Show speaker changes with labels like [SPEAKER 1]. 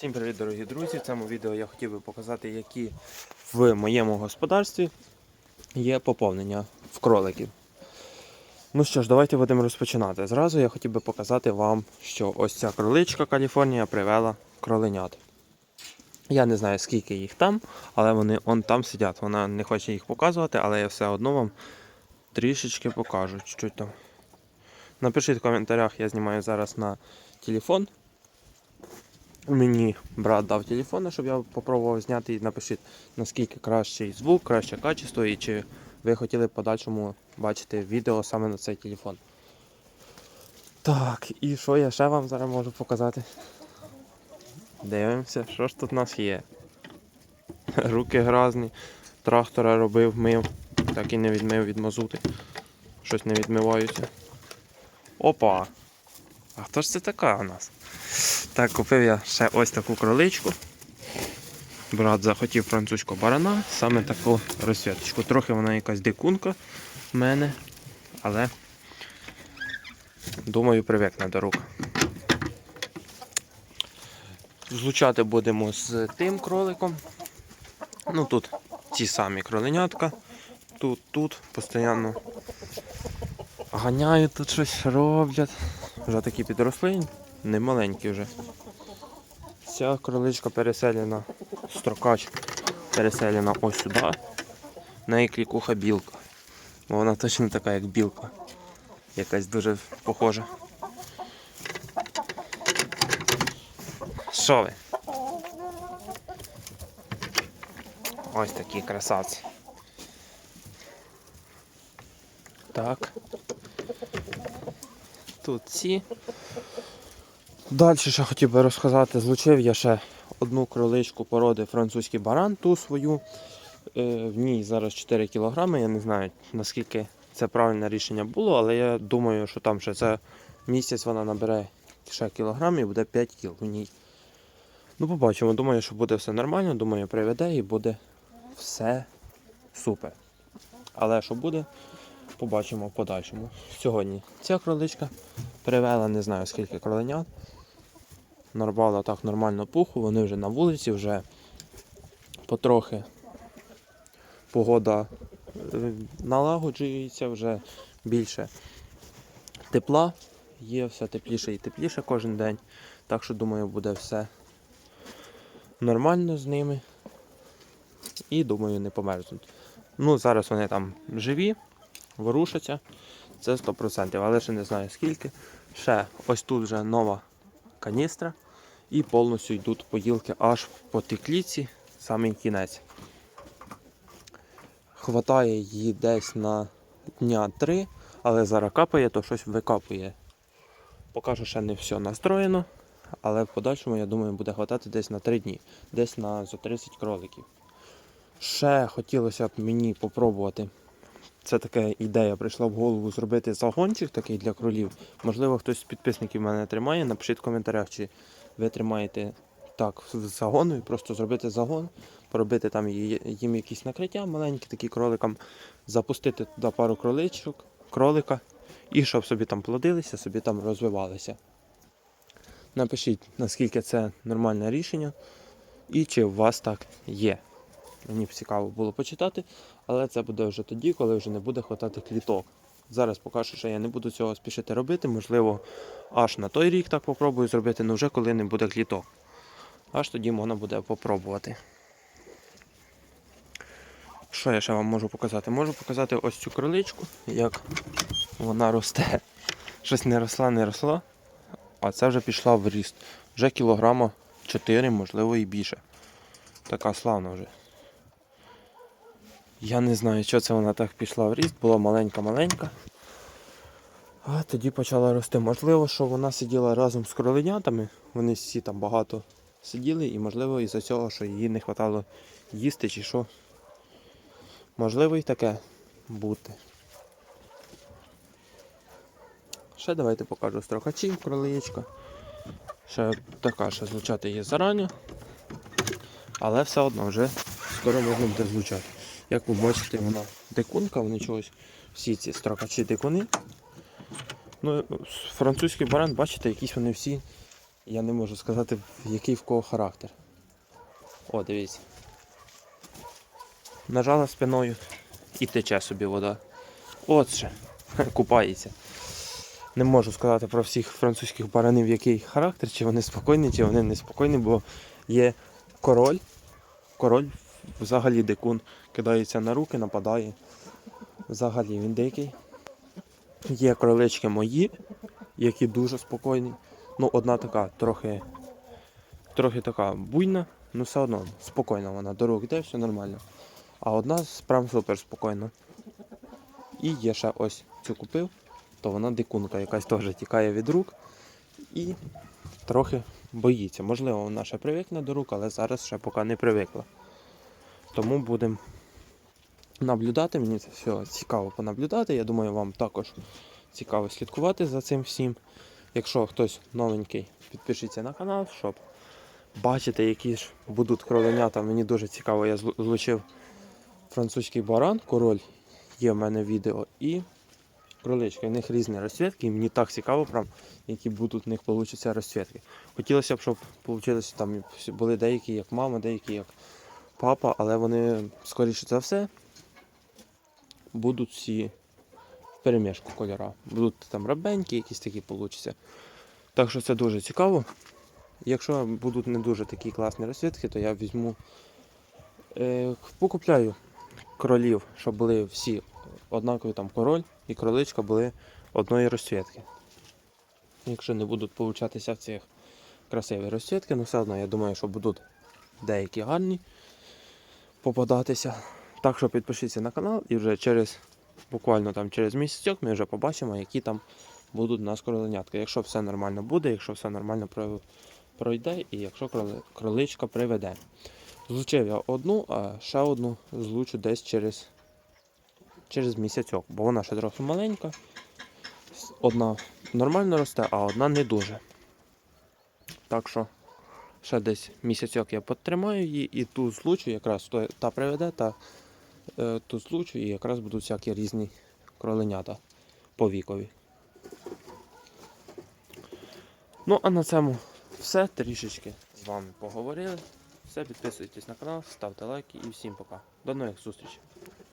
[SPEAKER 1] Всім привіт, дорогі друзі! В цьому відео я хотів би показати, які в моєму господарстві є поповнення в кроликів. Ну що ж, давайте будемо розпочинати. Зразу я хотів би показати вам, що ось ця кроличка Каліфорнія привела кроленят. Я не знаю, скільки їх там, але вони он там сидять. Вона не хоче їх показувати, але я все одно вам трішечки покажу. Чуть-чуть там. Напишіть в коментарях, я знімаю зараз на телефон. Мені брат дав телефон, щоб я попробував зняти і напишіть, наскільки кращий звук, краще качество і чи ви хотіли в подальшому бачити відео саме на цей телефон. Так, і що я ще вам зараз можу показати? Дивимося, що ж тут у нас є. Руки грязні, трактора робив, мив, так і не відмив від мазути. Щось не відмиваються. Опа! А хто ж це така у нас? Так, купив я ще ось таку кроличку. Брат захотів французьку барана, саме таку розсвіточку. Трохи вона якась дикунка в мене, але думаю, привикне до рук. Злучати будемо з тим кроликом. Ну тут ті самі кроленятка. Тут, тут постійно ганяють, тут щось роблять. Вже такі підросли, не маленькі вже. Ця кроличка переселена, строкач переселена ось сюди. В неї клікуха білка. Бо вона точно така, як білка. Якась дуже похожа. Що ви? Ось такі красавці. Так. Тут ці. Далі ще хотів би розказати, злучив я ще одну кроличку породи французький баран, ту свою. Е, В ній зараз 4 кг. Я не знаю наскільки це правильне рішення було, але я думаю, що там ще це місяць вона набере ще кілограм і буде 5 кіл у ній. Ну, побачимо. Думаю, що буде все нормально, думаю, приведе і буде все супер. Але що буде, побачимо в подальшому. Сьогодні ця кроличка привела, не знаю скільки кроленят. Нарвала так нормально пуху, вони вже на вулиці, вже потрохи погода е, налагоджується, вже більше тепла, є все тепліше і тепліше кожен день. Так що думаю, буде все нормально з ними. І думаю, не померзнуть. Ну, зараз вони там живі, ворушаться. Це 100%, але ще не знаю скільки. Ще ось тут вже нова каністра. І повністю йдуть поїлки аж по текліці, самий кінець. Хватає її десь на дня 3, але зараз капає, то щось викапує. Поки що ще не все настроєно, але в подальшому, я думаю, буде хватати десь на 3 дні, десь на за 30 кроликів. Ще хотілося б мені попробувати. Це така ідея прийшла в голову зробити загончик такий для кролів. Можливо, хтось з підписників мене тримає. Напишіть в коментарях, чи ви тримаєте так загону, просто зробити загон, поробити там їм якісь накриття маленькі, такі кроликам, запустити туди пару кроличок, кролика, і щоб собі там плодилися, собі там розвивалися. Напишіть, наскільки це нормальне рішення і чи у вас так є. Мені б цікаво було почитати, але це буде вже тоді, коли вже не буде хватати кліток. Зараз поки що я не буду цього спішити робити. Можливо, аж на той рік так попробую зробити, але вже коли не буде кліток. Аж тоді можна буде попробувати. Що я ще вам можу показати? Можу показати ось цю кроличку, як вона росте. Щось не росла, не росла, а це вже пішла в ріст. Вже кілограма 4, можливо, і більше. Така славна вже. Я не знаю, що це вона так пішла в ріст, була маленька-маленька. А тоді почала рости. Можливо, що вона сиділа разом з кроленятами. Вони всі там багато сиділи, і можливо із-за цього, що їй не вистачало їсти чи що. Можливо і таке бути. Ще давайте покажу строкачів, кроличка. Ще така ще злучати є зарані. Але все одно вже скоро можна буде злучати. Як ви бачите, вона дикунка, вони чогось всі ці строкачі дикуни. Ну, французький баран, бачите, якісь вони всі Я не можу сказати, який в кого характер. О, дивіться. Нажала спиною і тече собі вода. От ще. Купається. Не можу сказати про всіх французьких баранів, який характер, чи вони спокійні, чи вони неспокійні, бо є король. Король взагалі дикун кидається на руки, нападає. Взагалі він дикий. Є кролички мої, які дуже спокійні. Ну, одна така трохи, трохи така буйна, ну все одно спокійна вона, до рук йде, все нормально. А одна прям супер спокійна. І є ще ось цю купив, то вона дикунка якась теж тікає від рук і трохи боїться. Можливо, вона ще привикне до рук, але зараз ще поки не привикла. Тому будемо наблюдати. Мені це все цікаво понаблюдати. Я думаю, вам також цікаво слідкувати за цим всім. Якщо хтось новенький, підпишіться на канал, щоб бачити, які ж будуть кроленята. Мені дуже цікаво, я злучив французький баран, король є в мене відео, і кролички. У них різні розцвітки, і мені так цікаво, прям, які будуть в них получаться розцвітки. Хотілося б, щоб получилося, там були деякі як мама, деякі як папа, але вони, скоріше за все, будуть всі в перемішку кольора. Будуть там рабенькі, якісь такі получаться. Так що це дуже цікаво. Якщо будуть не дуже такі класні розсвітки, то я візьму, е, покупляю кролів, щоб були всі однакові там король і кроличка були одної розцвітки. Якщо не будуть получатися в цих красиві розцвітки, ну все одно я думаю, що будуть деякі гарні попадатися. Так що підпишіться на канал і вже через буквально там через місяцьок ми вже побачимо, які там будуть у нас кроленятки. Якщо все нормально буде, якщо все нормально пройде і якщо кроличка приведе. Злучив я одну, а ще одну злучу десь через, через місяцьок, бо вона ще трохи маленька. Одна нормально росте, а одна не дуже. Так що ще десь місяцьок я підтримаю її і ту злучу, якраз та приведе, та е, ту злучу, і якраз будуть всякі різні кроленята по вікові. Ну, а на цьому все. Трішечки з вами поговорили. Все, підписуйтесь на канал, ставте лайки і всім пока. До нових зустрічей.